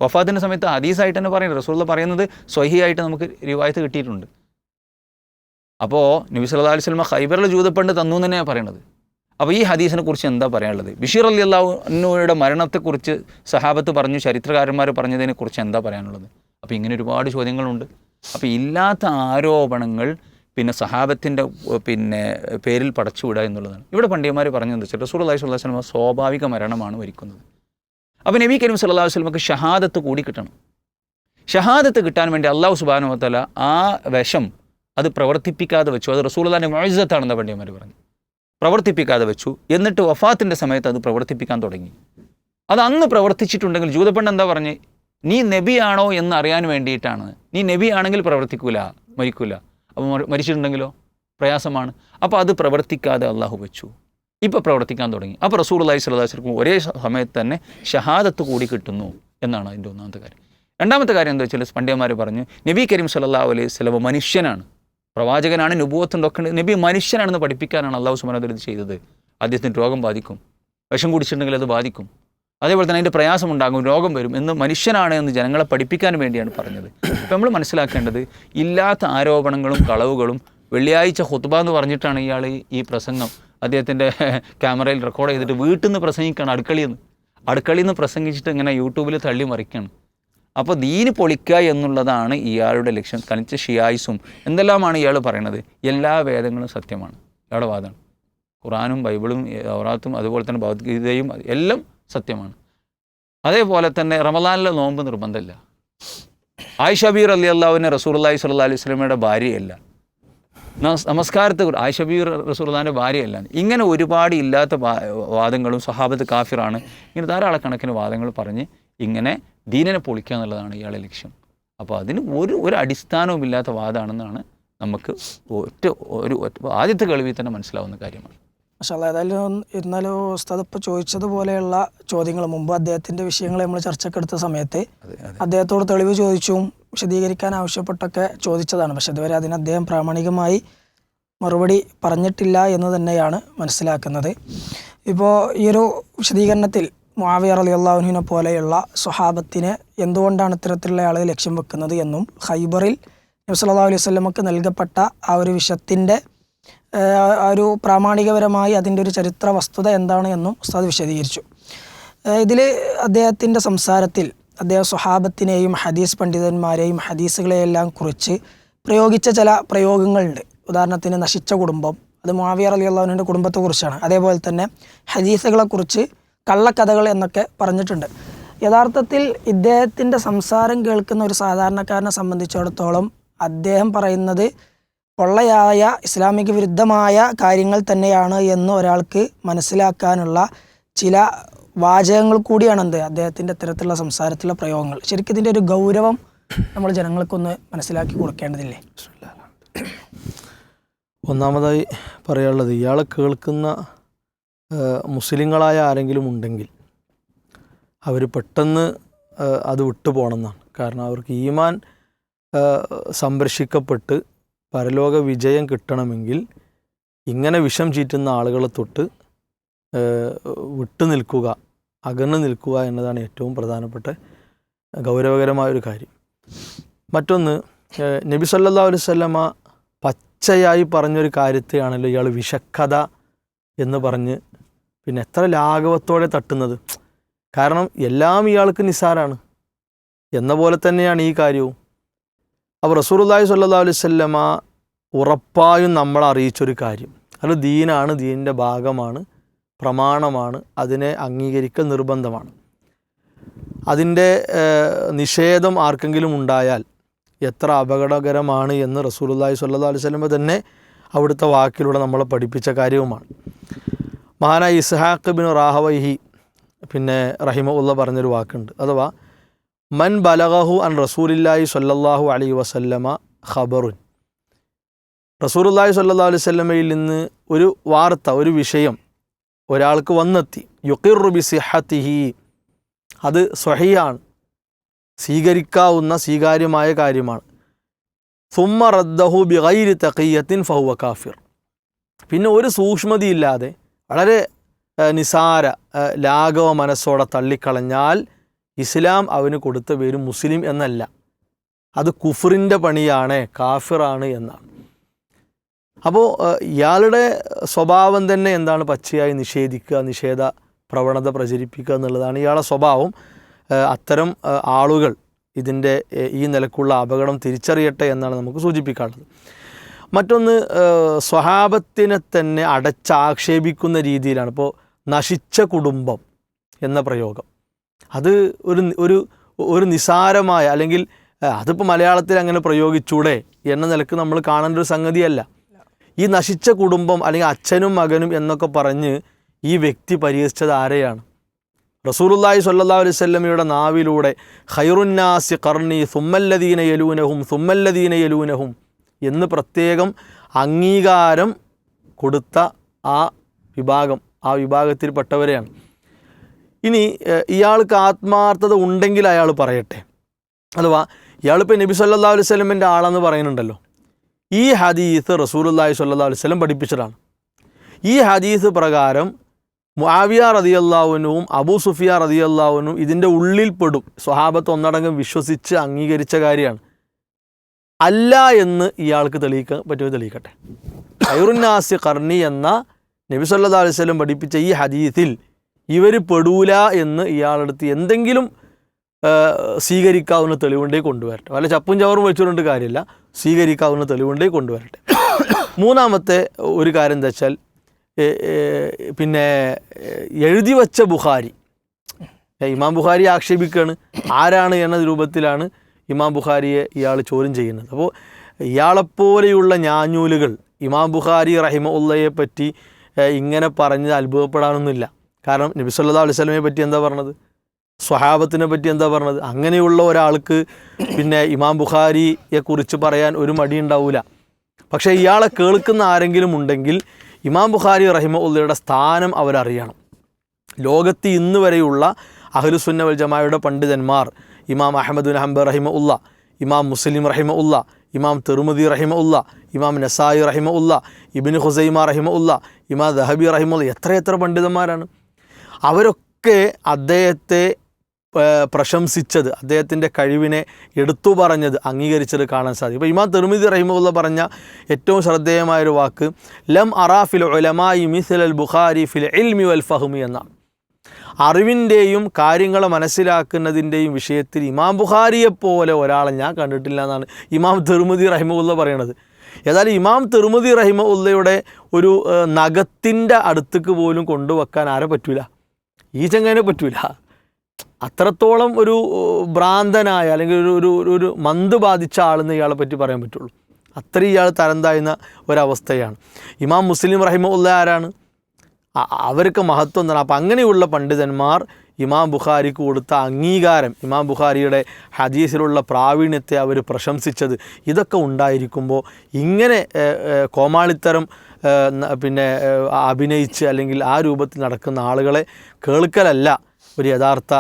വഫാത്തിന്റെ സമയത്ത് ഹദീസായിട്ട് തന്നെ പറയുന്നത് റസൂൽ പറയുന്നത് സ്വഹിയായിട്ട് നമുക്ക് റിവായത്ത് കിട്ടിയിട്ടുണ്ട്. അപ്പോൾ നബി സല്ലാ അലൈഹി ഹൈബറിലെ ജൂത പെണ്ണ് തന്നു എന്ന് തന്നെയാണ് പറയണത് അപ്പോൾ ഈ ഹദീസിനെ കുറിച്ച് എന്താ പറയാനുള്ളത്? ബഷീർ അലി അള്ളാഹുനുയുടെ മരണത്തെക്കുറിച്ച് സഹാബത്ത് പറഞ്ഞു ചരിത്രകാരന്മാർ പറഞ്ഞതിനെക്കുറിച്ച് എന്താ പറയാനുള്ളത്? അപ്പോൾ ഇങ്ങനെ ഒരുപാട് ചോദ്യങ്ങളുണ്ട്. അപ്പോൾ ഇല്ലാത്ത ആരോപണങ്ങൾ പിന്നെ സഹാബത്തിന്റെ പിന്നെ പേരിൽ പടച്ചുവിടുക എന്നുള്ളതാണ്. ഇവിടെ പണ്ഡിയന്മാർ പറഞ്ഞത് വെച്ചാൽ റസൂൽ അള്ളഹി സ്വല്ലാ വസ്ലമ സ്വാഭാവിക മരണമാണ് ഒരുക്കുന്നത് അപ്പോൾ നബി കരീം സല്ലാ അലൈഹി വസല്ലമക്ക് ഷഹാദത്ത് കൂടി കിട്ടണം. ഷഹാദത്ത് കിട്ടാൻ വേണ്ടി അള്ളാഹു സുബാനു വത്തല ആ വിഷം അത് പ്രവർത്തിപ്പിക്കാതെ വെച്ചു. അത് റസൂലുള്ളാഹിന്റെ മൊഴിസത്താണെന്ന് പണ്ഡിയന്മാർ പറഞ്ഞു പ്രവർത്തിപ്പിക്കാതെ വെച്ചു. എന്നിട്ട് വഫാത്തിന്റെ സമയത്ത് അത് പ്രവർത്തിപ്പിക്കാൻ തുടങ്ങി. അത് അന്ന് പ്രവർത്തിച്ചിട്ടുണ്ടെങ്കിൽ ജൂതപ്പെണ്ണ് എന്താ പറഞ്ഞ്? നീ നബിയാണോ എന്ന് അറിയാൻ വേണ്ടിയിട്ടാണ്. നീ നബിയാണെങ്കിൽ പ്രവർത്തിക്കൂല മരിക്കൂല. അപ്പോൾ മരി- മരിച്ചിട്ടുണ്ടെങ്കിലോ? പ്രയാസമാണ്. അപ്പോൾ അത് പ്രവർത്തിക്കാതെ അള്ളാഹു വെച്ചു. ഇപ്പോൾ പ്രവർത്തിക്കാൻ തുടങ്ങി. അപ്പോൾ റസൂൽ അള്ളഹി സ്വലാസ്ലക്കും ഒരേ സമയത്ത് തന്നെ ഷഹാദത്ത് കൂടി കിട്ടുന്നു എന്നാണ് അതിന്റെ ഒന്നാമത്തെ കാര്യം. രണ്ടാമത്തെ കാര്യം എന്താ വെച്ചാൽ പണ്ഡിതന്മാർ പറഞ്ഞു നബി കരീം സല്ലല്ലാഹു അലൈഹി സ്വലമ മനുഷ്യനാണ്. പ്രവാചകനാണ് നുബൂവത്തുണ്ട് ഒക്കെ നബി മനുഷ്യനാണെന്ന് പഠിപ്പിക്കാനാണ് അള്ളാഹു സുബാന ഇത് ചെയ്തത്. അദ്ദേഹത്തിന് രോഗം ബാധിക്കും. വിഷം കുടിച്ചിട്ടുണ്ടെങ്കിൽ അത് ബാധിക്കും. അതേപോലെ തന്നെ അതിന്റെ പ്രയാസമുണ്ടാകും രോഗം വരും എന്ന് മനുഷ്യനാണ് എന്ന് ജനങ്ങളെ പഠിപ്പിക്കാൻ വേണ്ടിയാണ് പറഞ്ഞത്. അപ്പോൾ നമ്മൾ മനസ്സിലാക്കേണ്ടത് ഇല്ലാത്ത ആരോപണങ്ങളും കളവുകളും വെള്ളിയാഴ്ച ഹുത്തുബ എന്ന് പറഞ്ഞിട്ടാണ് ഇയാൾ ഈ പ്രസംഗം അദ്ദേഹത്തിന്റെ ക്യാമറയിൽ റെക്കോർഡ് ചെയ്തിട്ട് വീട്ടിൽ നിന്ന് പ്രസംഗിക്കുകയാണ് അടുക്കളയിൽ നിന്ന് അടുക്കളയിൽ നിന്ന് പ്രസംഗിച്ചിട്ട് ഇങ്ങനെ യൂട്യൂബിൽ തള്ളി മറിക്കുകയാണ്. അപ്പോൾ ദീന് പൊളിക്കുക എന്നുള്ളതാണ് ഇയാളുടെ ലക്ഷ്യം. കണിച്ച ഷിയായിസും എന്തെല്ലാമാണ് ഇയാൾ പറയണത്? എല്ലാ വേദങ്ങളും സത്യമാണ്. ഇയാളുടെ വാദമാണ്. ഖുറാനും ബൈബിളും ഔറാത്തും അതുപോലെ തന്നെ ഭഗവത്ഗീതയും എല്ലാം സത്യമാണ്. അതേപോലെ തന്നെ റമദാനിലെ നോമ്പ് നിർബന്ധമില്ല. ആയിഷബീർ അലി അള്ളാഹുവിനെ റസൂർല്ലാഹി സ്വല്ലാ അലൈഹി സ്വലമയുടെ ഭാര്യയല്ല. നമസ് നമസ്കാരത്തെ ആയിഷബീർ റസൂർദാന്റെ ഭാര്യയല്ല. ഇങ്ങനെ ഒരുപാട് ഇല്ലാത്ത വാദങ്ങളും സഹാബത്ത് കാഫിറാണ്. ഇങ്ങനെ ധാരാളക്കണക്കിന് വാദങ്ങൾ പറഞ്ഞ് ഇങ്ങനെ ദീനനെ പൊളിക്കുക എന്നുള്ളതാണ് ഇയാളെ ലക്ഷ്യം. അപ്പോൾ അതിന് ഒരു ഒരു അടിസ്ഥാനവും ഇല്ലാത്ത വാദമാണെന്നാണ് നമുക്ക് ഒറ്റ ഒരു ആദ്യത്തെ കേൾവിയിൽ തന്നെ മനസ്സിലാവുന്ന കാര്യമാണ്. പക്ഷേ ഏതായാലും ഇന്നലെ ഉസ്താദ് ഇപ്പോൾ ചോദിച്ചതുപോലെയുള്ള ചോദ്യങ്ങൾ. മുമ്പ് അദ്ദേഹത്തിന്റെ വിഷയങ്ങൾ നമ്മൾ ചർച്ചക്കെടുത്ത സമയത്ത് അദ്ദേഹത്തോട് തെളിവ് ചോദിച്ചും വിശദീകരിക്കാൻ ആവശ്യപ്പെട്ടൊക്കെ ചോദിച്ചതാണ്. പക്ഷെ ഇതുവരെ അതിന് അദ്ദേഹം പ്രാമാണികമായി മറുപടി പറഞ്ഞിട്ടില്ല എന്ന് തന്നെയാണ് മനസ്സിലാക്കുന്നത്. ഇപ്പോൾ ഈ ഒരു വിശദീകരണത്തിൽ മുആവിയ അലി അള്ളാഹുവിനെ പോലെയുള്ള സ്വഹാബത്തിനെ എന്തുകൊണ്ടാണ് ഇത്തരത്തിലുള്ള ആളുകൾ ലക്ഷ്യം വെക്കുന്നത് എന്നും ഹൈബറിൽ നബി സല്ലല്ലാഹു അലൈഹി സ്വലമക്ക് നൽകപ്പെട്ട ആ ഒരു വിഷത്തിന്റെ ഒരു പ്രാമാണികപരമായി അതിന്റെ ഒരു ചരിത്ര വസ്തുത എന്താണ് എന്നും ഉസ്താദ് വിശദീകരിച്ചു. ഇതിൽ അദ്ദേഹത്തിന്റെ സംസാരത്തിൽ അദ്ദേഹം സ്വഹാബത്തിനെയും ഹദീസ് പണ്ഡിതന്മാരെയും ഹദീസുകളെയെല്ലാം കുറിച്ച് പ്രയോഗിച്ച ചില പ്രയോഗങ്ങളുണ്ട്. ഉദാഹരണത്തിന് നശിച്ച കുടുംബം അത് മാവിയർ അലി അള്ളാഹുവിന്റെ കുടുംബത്തെക്കുറിച്ചാണ്. അതേപോലെ തന്നെ ഹദീസുകളെക്കുറിച്ച് കള്ളക്കഥകൾ എന്നൊക്കെ പറഞ്ഞിട്ടുണ്ട്. യഥാർത്ഥത്തിൽ ഇദ്ദേഹത്തിന്റെ സംസാരം കേൾക്കുന്ന ഒരു സാധാരണക്കാരനെ സംബന്ധിച്ചിടത്തോളം അദ്ദേഹം പറയുന്നത് പൊള്ളയായ ഇസ്ലാമിക വിരുദ്ധമായ കാര്യങ്ങൾ തന്നെയാണ് എന്ന് ഒരാൾക്ക് മനസ്സിലാക്കാനുള്ള ചില വാചകങ്ങൾ കൂടിയാണ് എന്ത്? അദ്ദേഹത്തിന്റെ ഇത്തരത്തിലുള്ള സംസാരത്തിലുള്ള പ്രയോഗങ്ങൾ. ശരിക്കും ഇതിന്റെ ഒരു ഗൗരവം നമ്മൾ ജനങ്ങൾക്കൊന്ന് മനസ്സിലാക്കി കൊടുക്കേണ്ടതില്ലേ? ഒന്നാമതായി പറയാനുള്ളത് ഇയാളെ കേൾക്കുന്ന മുസ്ലിങ്ങളായ ആരെങ്കിലും ഉണ്ടെങ്കിൽ അവർ പെട്ടെന്ന് അത് വിട്ടുപോകണമെന്നാണ് കാരണം അവർക്ക് ഈമാൻ സംരക്ഷിക്കപ്പെട്ട് പരലോക വിജയം കിട്ടണമെങ്കിൽ ഇങ്ങനെ വിഷം ചീറ്റുന്ന ആളുകളെ തൊട്ട് വിട്ടു നിൽക്കുക അകന്നു നിൽക്കുക എന്നതാണ് ഏറ്റവും പ്രധാനപ്പെട്ട ഗൗരവകരമായ ഒരു കാര്യം. മറ്റൊന്ന് നബി സല്ലാ അലുസല്ലമ്മ പച്ചയായി പറഞ്ഞൊരു കാര്യത്തെയാണല്ലോ ഇയാൾ വിഷക്കഥ എന്ന് പറഞ്ഞ് പിന്നെ എത്ര ലാഘവത്തോടെ തട്ടുന്നത്. കാരണം എല്ലാം ഇയാൾക്ക് നിസ്സാരാണ്. എന്ന പോലെ തന്നെയാണ് ഈ കാര്യവും. അപ്പോൾ റസൂർല്ലാഹി സല്ലാ അലൈഹി വസല്ലമ ഉറപ്പായും നമ്മളെ അറിയിച്ചൊരു കാര്യം. അത് ദീനാണ് ദീനിന്റെ ഭാഗമാണ് പ്രമാണമാണ് അതിനെ അംഗീകരിക്കൽ നിർബന്ധമാണ്. അതിന്റെ നിഷേധം ആർക്കെങ്കിലും ഉണ്ടായാൽ എത്ര അപകടകരമാണ് എന്ന് റസൂലുള്ളാഹി സല്ലാ അലൈഹി വസല്ലമ തന്നെ അവിടുത്തെ വാക്കിലൂടെ നമ്മളെ പഠിപ്പിച്ച കാര്യവുമാണ്. മഹാനായ ഇസ്ഹാഖ് ബിൻ റാഹവൈഹി പിന്നെ റഹിമ ഉള്ള പറഞ്ഞൊരു വാക്കുണ്ട്. അഥവാ മൻ ബലഗഹു അൻ റസൂലില്ലാഹി സല്ലാഹു അലൈഹി വസല്ലമ ഖബറുൻ. റസൂലുള്ളാഹി സ്വല്ലല്ലാഹു അലൈഹി സ്വല്ലമയിൽ നിന്ന് ഒരു വാർത്ത ഒരു വിഷയം ഒരാൾക്ക് വന്നെത്തി. യുക്കിറുബി സിഹത്തിഹി അത് സ്വഹിയാണ് സ്വീകരിക്കാവുന്ന സ്വീകാര്യമായ കാര്യമാണ്. സുമ്മ റദ്ദഹു ബിഗൈരി തഖിയത്തിൻ ഫഹുവ കാഫിർ. പിന്നെ ഒരു സൂക്ഷ്മതയില്ലാതെ വളരെ നിസാര ലാഘവ മനസ്സോടെ തള്ളിക്കളഞ്ഞാൽ ഇസ്ലാം അവന് കൊടുത്ത പേര് മുസ്ലിം എന്നല്ല. അത് കുഫറിന്റെ പണിയാണ് കാഫിറാണ് എന്നാണ്. അപ്പോൾ ഇയാളുടെ സ്വഭാവം തന്നെ എന്താണ് പച്ചയായി നിഷേധിക്കുക നിഷേധ പ്രവണത പ്രചരിപ്പിക്കുക എന്നുള്ളതാണ് ഇയാളെ സ്വഭാവം. അത്തരം ആളുകൾ ഇതിന്റെ ഈ നിലക്കുള്ള അപകടം തിരിച്ചറിയട്ടെ എന്നാണ് നമുക്ക് സൂചിപ്പിക്കാനുള്ളത്. മറ്റൊന്ന് സ്വഹാബത്തിനെ തന്നെ അടച്ചാക്ഷേപിക്കുന്ന രീതിയിലാണ്. ഇപ്പോൾ നശിച്ച കുടുംബം എന്ന പ്രയോഗം. അത് ഒരു ഒരു ഒരു നിസാരമായ അല്ലെങ്കിൽ അതിപ്പോൾ മലയാളത്തിൽ അങ്ങനെ പ്രയോഗിച്ചൂടെ എന്ന നിലയ്ക്ക് നമ്മൾ കാണേണ്ട ഒരു സംഗതിയല്ല. ഈ നശിച്ച കുടുംബം അല്ലെങ്കിൽ അച്ഛനും മകനും എന്നൊക്കെ പറഞ്ഞ് ഈ വ്യക്തി പരിഹസിച്ചത് ആരെയാണ്? റസൂലുള്ളാഹി സല്ലാ അലൈഹി വസല്ലമയുടെ നാവിലൂടെ ഹൈറുന്നാസി കർണി സുമ്മല്ലദീന യലൂനഹും സുമ്മല്ലദീന യലൂനഹും എന്ന് പ്രത്യേകം അംഗീകാരം കൊടുത്ത ആ വിഭാഗം ആ വിഭാഗത്തിൽപ്പെട്ടവരെയാണ്. ഇനി ഇയാൾക്ക് ആത്മാർത്ഥത ഉണ്ടെങ്കിൽ അയാൾ പറയട്ടെ. അഥവാ ഇയാളിപ്പോൾ നബി സല്ലാ അലൈഹി സ്വലമിന്റെ ആളെന്ന് പറയുന്നുണ്ടല്ലോ. ഈ ഹദീസ് റസൂലുള്ളാഹി സ്വല്ലാ അലൈഹി വസല്ലം പഠിപ്പിച്ചതാണ്. ഈ ഹദീസ് പ്രകാരം മുആവിയ റതിയല്ലാവുനും അബൂ സുഫിയ റതിയല്ലാവുനും ഇതിന്റെ ഉള്ളിൽ പെടും. സ്വഹാബത്ത് ഒന്നടങ്കം വിശ്വസിച്ച് അംഗീകരിച്ച കാര്യമാണ്. അല്ല എന്ന് ഇയാൾക്ക് തെളിയിക്കാൻ പറ്റുമോ തെളിയിക്കട്ടെ. ഖൈറുന്നാസി കർണി എന്ന നബി സല്ലാ അലൈഹി പഠിപ്പിച്ച ഈ ഹദീസിൽ ഇവർ പെടൂല എന്ന് ഇയാളെടുത്ത് എന്തെങ്കിലും സ്വീകരിക്കാവുന്ന തെളിവുണ്ടേ കൊണ്ടുവരട്ടെ. വല്ല ചപ്പും ചവറും വെച്ചുകൊണ്ട് കാര്യമില്ല. സ്വീകരിക്കാവുന്ന തെളിവുണ്ടേ കൊണ്ടുവരട്ടെ. മൂന്നാമത്തെ ഒരു കാര്യം എന്താ വെച്ചാൽ പിന്നെ എഴുതി വച്ച ബുഹാരി ഇമാം ബുഹാരി ആക്ഷേപിക്കുകയാണ് ആരാണ് എന്ന രൂപത്തിലാണ് ഇമാം ബുഹാരിയെ ഇയാൾ ചോദ്യം ചെയ്യുന്നത്. അപ്പോൾ ഇയാളെപ്പോലെയുള്ള ഞാഞ്ഞൂലുകൾ ഇമാം ബുഹാരി റഹിമുള്ളയെ പറ്റി ഇങ്ങനെ പറഞ്ഞത് അത്ഭുതപ്പെടാനൊന്നുമില്ല. കാരണം നബി സല്ലാ അലൈഹി സ്വലമയെ പറ്റി എന്താ പറഞ്ഞത്? സ്വഹാബത്തിനെ പറ്റി എന്താ പറഞ്ഞത്? അങ്ങനെയുള്ള ഒരാൾക്ക് പിന്നെ ഇമാം ബുഖാരിയെ കുറിച്ച് പറയാൻ ഒരു മടി ഉണ്ടാവില്ല പക്ഷേ ഇയാളെ കേൾക്കുന്ന ആരെങ്കിലും ഉണ്ടെങ്കിൽ ഇമാം ബുഖാരി റഹിമ ഉള്ളയുടെ സ്ഥാനം അവരറിയണം. ലോകത്ത് ഇന്ന് വരെയുള്ള അഹ്ലുസുന്ന വൽ ജമായുടെ പണ്ഡിതന്മാർ ഇമാം അഹമ്മദ് അഹമ്മദ് റഹിമ ഉള്ള ഇമാം മുസ്ലിം റഹിമ ഉള്ള ഇമാം തെറുമദി റഹിമ ഉള്ള ഇമാം നസായി റഹിമ ഉള്ള ഇബിൻ ഹുസൈമ റഹിമ ഉള്ള ഇമാം ദഹബി റഹിമുള്ള എത്രയെത്ര പണ്ഡിതന്മാരാണ്? അവരൊക്കെ അദ്ദേഹത്തെ പ്രശംസിച്ചത് അദ്ദേഹത്തിന്റെ കഴിവിനെ എടുത്തു പറഞ്ഞത് അംഗീകരിച്ചത് കാണാൻ സാധിക്കും. ഇപ്പോൾ ഇമാം തെർമിദി റഹിമുള്ള പറഞ്ഞ ഏറ്റവും ശ്രദ്ധേയമായൊരു വാക്ക് ലം അറാഫിൽ ഉലമായി മിസിൽ അൽ ബുഖാരി ഫിൽ ഇൽമി വൽ ഫഹ്മി എന്നാണ് അറിവിന്റെയും കാര്യങ്ങളെ മനസ്സിലാക്കുന്നതിന്റെയും വിഷയത്തിൽ ഇമാം ബുഖാരിയെപ്പോലെ ഒരാളെ ഞാൻ കണ്ടിട്ടില്ല എന്നാണ് ഇമാം തെർമുദി റഹിമുള്ള പറയണത്. ഏതായാലും ഇമാം തെർമുദി റഹിമുള്ളയുടെ ഒരു നഖത്തിന്റെ അടുത്തേക്ക് പോലും കൊണ്ടുവെക്കാൻ ആരെ പറ്റൂല. ഈ ചങ്ങനെ പറ്റൂല. അത്രത്തോളം ഒരു ഭ്രാന്തനായ അല്ലെങ്കിൽ ഒരു ഒരു ഒരു- മന്ത് ബാധിച്ച ആളെന്ന് ഇയാളെ പറ്റി പറയാൻ പറ്റുള്ളൂ. അത്ര ഇയാൾ തരം താഴ്ന്ന ഒരവസ്ഥയാണ്. ഇമാം മുസ്ലിം റഹിമ ഉള്ള ആരാണ് അവർക്ക് മഹത്വം എന്താണ്? അപ്പം അങ്ങനെയുള്ള പണ്ഡിതന്മാർ ഇമാം ബുഖാരിക്ക് കൊടുത്ത അംഗീകാരം ഇമാം ബുഖാരിയുടെ ഹദീസിലുള്ള പ്രാവീണ്യത്തെ അവർ പ്രശംസിച്ചത് ഇതൊക്കെ ഉണ്ടായിരിക്കുമ്പോൾ ഇങ്ങനെ കോമാളിത്തരം പിന്നെ അഭിനയിച്ച് അല്ലെങ്കിൽ ആ രൂപത്തിൽ നടക്കുന്ന ആളുകളെ കേൾക്കലല്ല ഒരു യഥാർത്ഥ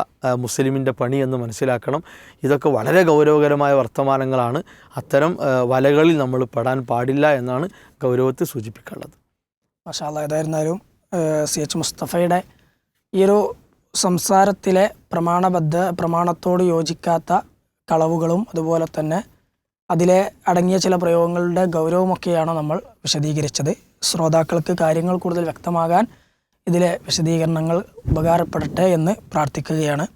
മുസ്ലിമിന്റെ എന്ന് മനസ്സിലാക്കണം. ഇതൊക്കെ വളരെ ഗൗരവകരമായ വർത്തമാനങ്ങളാണ്. അത്തരം വലകളിൽ നമ്മൾ പെടാൻ പാടില്ല എന്നാണ് ഗൗരവത്തെ സൂചിപ്പിക്കാനുള്ളത്. മഷാല ഏതായിരുന്നാലും സി എച്ച് മുസ്തഫയുടെ ഈ ഒരു സംസാരത്തിലെ പ്രമാണബദ്ധ പ്രമാണത്തോട് യോജിക്കാത്ത കളവുകളും അതുപോലെ തന്നെ അതിലെ അടങ്ങിയ ചില പ്രയോഗങ്ങളുടെ ഗൗരവമൊക്കെയാണ് നമ്മൾ വിശദീകരിച്ചത്. ശ്രോതാക്കൾക്ക് കാര്യങ്ങൾ കൂടുതൽ വ്യക്തമാകാൻ ഇതിലെ വിശദീകരണങ്ങൾ ഉപകാരപ്പെടട്ടെ എന്ന് പ്രാർത്ഥിക്കുകയാണ്.